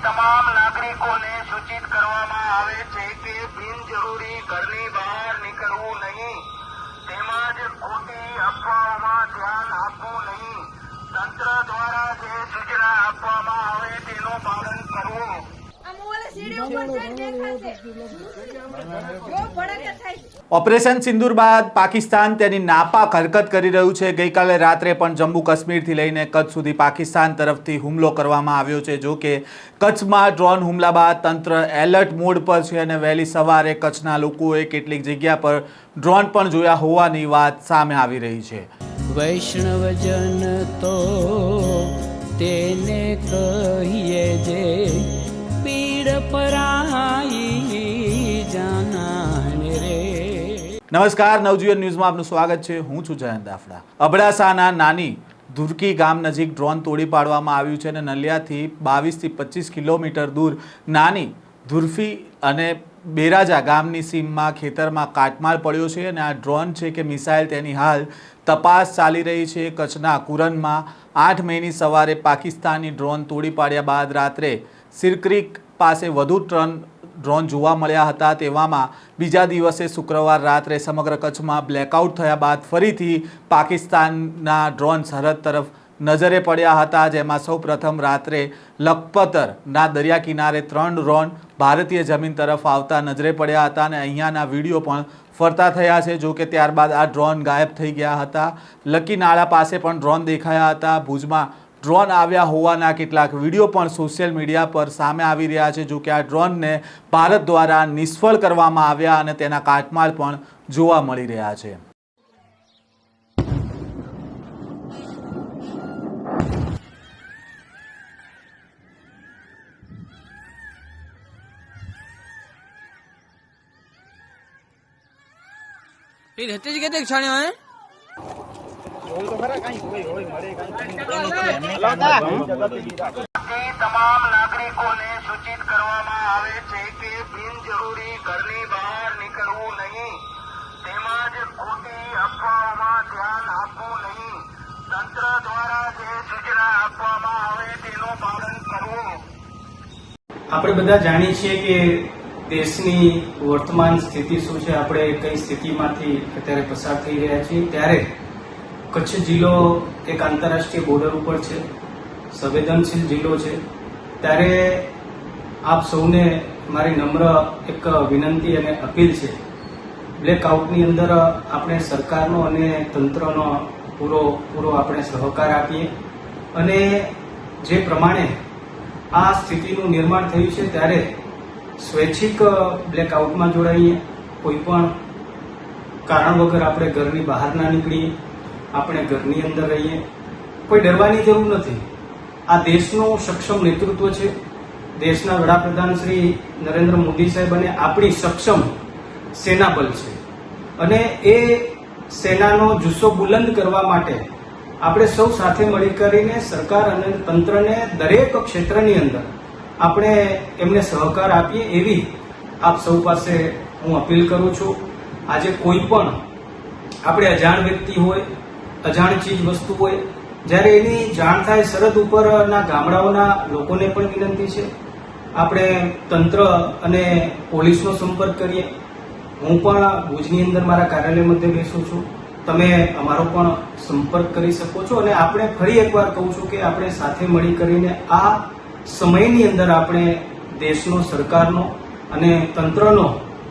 તમામ નાગરિકોને સૂચિત કરવામાં આવે છે કે બિનજરૂરી ઘરની બહાર નીકળવું નહીં તેમજ ખોટી અફવાઓમાં ધ્યાન આપવું નહીં તંત્ર દ્વારા જે સૂચના આપવામાં આવે તેનું પાલન કરવું આ મોબાઈલ સીડી ઉપર જઈને દેખાશે જો ભડકે થાય છે ઓપરેશન સિંદૂર બાદ પાકિસ્તાન તેની નાપાક હરકત કરી રહ્યું છે. ગઈકાલે રાત્રે પણ જમ્મુ કાશ્મીરથી લઈને કચ્છ સુધી પાકિસ્તાન તરફથી હુમલો કરવામાં આવ્યો છે. જો કે કચ્છમાં ડ્રોન હુમલા બાદ તંત્ર એલર્ટ મોડ પર છે અને વહેલી સવારે કચ્છના લોકોએ કેટલીક જગ્યા પર ડ્રોન પણ જોયા હોવાની વાત સામે આવી રહી છે. વૈષ્ણવજન તો તેને કહીએ પરાઈ નમસ્કાર, નવજીવન ન્યૂઝમાં આપનું સ્વાગત છે. હું છું જયંત દાફડા. અબડાસાના નાની ધુરકી ગામ નજીક ડ્રોન તોડી પાડવામાં આવ્યું છે અને નલિયાથી બાવીસથી પચીસ કિલોમીટર દૂર નાની ધુરફી અને બેરાજા ગામની સીમમાં, ખેતરમાં કાટમાળ પડ્યો છે અને આ ડ્રોન છે કે મિસાઇલ તેની હાલ તપાસ ચાલી રહી છે. કચ્છના કુરનમાં આઠ મેની સવારે પાકિસ્તાની ડ્રોન તોડી પાડ્યા બાદ રાત્રે સિરક્રીક પાસે વધુ ટ્રન ડ્રોન જોવા મળ્યા હતા. તેવામાં બીજા દિવસે શુક્રવાર રાત્રે સમગ્ર કચ્છમાં બ્લેકઆઉટ થયા બાદ ફરીથી પાકિસ્તાનના ડ્રોન સરહદ તરફ નજરે પડ્યા હતા, જેમાં સૌ પ્રથમ રાત્રે લખપતરના દરિયા કિનારે ત્રણ ડ્રોન ભારતીય જમીન તરફ આવતા નજરે પડ્યા હતા અને અહીંયાના વીડિયો પણ ફરતા થયા છે. જો કે ત્યારબાદ આ ડ્રોન ગાયબ થઈ ગયા હતા. લકી નાળા પાસે પણ ડ્રોન દેખાયા હતા. ભુજમાં ડ્રોન આવ્યા હોવાના કેટલાક વીડિયો પણ સોશિયલ મીડિયા પર સામે આવી રહ્યા છે, જો કે આ ડ્રોનને ભારત દ્વારા નિષ્ફળ કરવામાં આવ્યા અને તેના કાટમાળ પણ જોવા મળી રહ્યા છે. છાણ્યો હે? બાકી તમામ નાગરિકોને સૂચિત કરવામાં આવે છે કે બિનજરૂરી ઘરની બહાર નીકળવું નહીં તેમજ ખોટી અફવાઓમાં ધ્યાન આપવું નહીં તંત્ર દ્વારા જે સૂચના આપવામાં આવે તેનું પાલન કરવું આપણે બધા જાણીએ છીએ કે દેશની વર્તમાન સ્થિતિ શું છે. આપણે કઈ સ્થિતિમાંથી અત્યારે પસાર થઈ રહ્યા છીએ. ત્યારે કચ્છ જિલ્લો એક આંતરરાષ્ટ્રીય બોર્ડર ઉપર છે. સંવેદનશીલ જિલ્લો છે. ત્યારે આપ સૌને મારી નમ્ર એક વિનંતી અને અપીલ છે. બ્લેકઆઉટની અંદર આપણે સરકારનો અને તંત્રનો પૂરો પૂરો આપણે સહકાર આપીએ. અને જે પ્રમાણે આ સ્થિતિનું નિર્માણ થયું છે, ત્યારે સ્વૈચ્છિક બ્લેકઆઉટમાં જોડાઈએ. કોઈ પણ કારણ વગર આપણે ઘરની બહાર ના નીકળીએ. આપણે ઘરની અંદર રહીએ, કોઈ ડરવાની જરૂર નથી. આ દેશનું સક્ષમ નેતૃત્વ છે. દેશના વડાપ્રધાન શ્રી નરેન્દ્ર મોદી સાહેબ અને આપણી સક્ષમ સેના બલ છે. અને એ સેનાનો જુસ્સો બુલંદ કરવા માટે આપણે સૌ સાથે મળી કરીને સરકાર અને તંત્રને દરેક ક્ષેત્રની અંદર આપણે એમને સહકાર આપીએ એવી આપ સૌ પાસે હું અપીલ કરું છું. આજે કોઈ પણ આપણે અજાણ વ્યક્તિ હોય અજાણ ચીજ વસ્તુ હોય, જ્યારે એની જાણ થાય સરહદ ઉપરના ગામડાઓના લોકોને પણ વિનંતી છે. આપણે તંત્ર અને પોલીસનો સંપર્ક કરીએ. હું પણ ભુજની અંદર મારા કાર્યાલય મધ્ય બેસું છું. તમે અમારો પણ સંપર્ક કરી શકો છો અને આપણે ફરી એકવાર કહું છું કે આપણે સાથે મળી કરીને આ સમયની અંદર આપણે દેશનો, સરકારનો અને તંત્રનો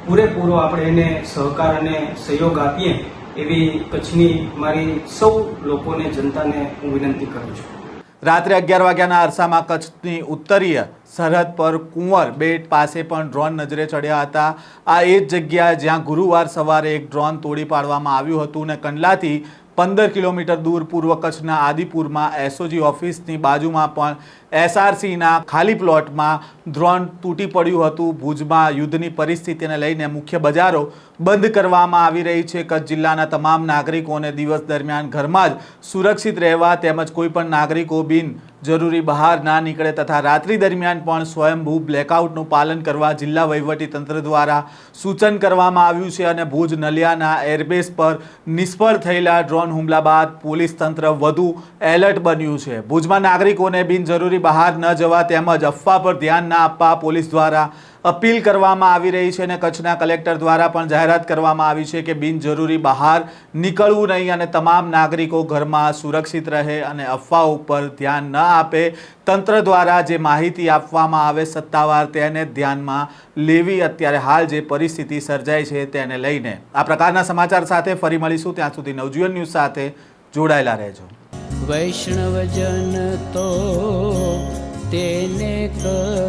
પૂરેપૂરો આપણે એને સહકાર અને સહયોગ આપીએ. એવી કચ્છની મારી સૌ લોકોને, જનતાને હું વિનંતી કરું છું. રાત્રે અગિયાર વાગ્યાના અરસામાં કચ્છની ઉત્તરીય સરહદ પર કુંવર બેટ પાસે પણ ડ્રોન નજરે ચડ્યા હતા. આ એ જ જગ્યા જ્યાં ગુરુવાર સવારે એક ડ્રોન તોડી પાડવામાં આવ્યું હતું અને કંડલાથી પંદર કિલોમીટર દૂર પૂર્વ કચ્છના આદિપુરમાં એસઓજી ઓફિસની બાજુમાં પણ એસઆરસીના ખાલી પ્લોટમાં ડ્રોન તૂટી પડ્યું હતું. ભુજમાં યુદ્ધની પરિસ્થિતિને લઈને મુખ્ય બજારો બંધ કરવામાં આવી રહી છે. કચ્છ જિલ્લાના તમામ નાગરિકોને દિવસ દરમિયાન ઘરમાં જ સુરક્ષિત રહેવા તેમજ કોઈપણ નાગરિકો બિન જરૂરી બહાર ના નીકળે તથા રાત્રિ દરમિયાન પણ સ્વયંભૂ બ્લેકઆઉટનું પાલન કરવા જિલ્લા તંત્ર દ્વારા સૂચન કરવામાં આવ્યું છે અને ભુજ નલિયાના એરબેઝ પર નિષ્ફળ થયેલા ડ્રોન હુમલા બાદ પોલીસ તંત્ર વધુ એલર્ટ બન્યું છે. ભુજમાં નાગરિકોને બિનજરૂરી બહાર ન જવા તેમજ અફવા પર ધ્યાન ના આપવા પોલીસ દ્વારા અપીલ કરવામાં આવી રહી છે અને કચ્છના કલેક્ટર દ્વારા પણ જાહેરાત કરવામાં આવી છે કે બિનજરૂરી બહાર નીકળવું નહીં અને તમામ નાગરિકો ઘરમાં સુરક્ષિત રહે અને અફવાઓ ઉપર ધ્યાન ન આપે. તંત્ર દ્વારા જે માહિતી આપવામાં આવે સત્તાવાર તેને ધ્યાનમાં લેવી અત્યારે હાલ જે પરિસ્થિતિ સર્જાઈ છે તેને લઈને. આ પ્રકારના સમાચાર સાથે ફરી મળીશું. ત્યાં સુધી નવજીવન ન્યૂઝ સાથે જોડાયેલા રહેજો. વૈષ્ણવજન તો તેને કહીએ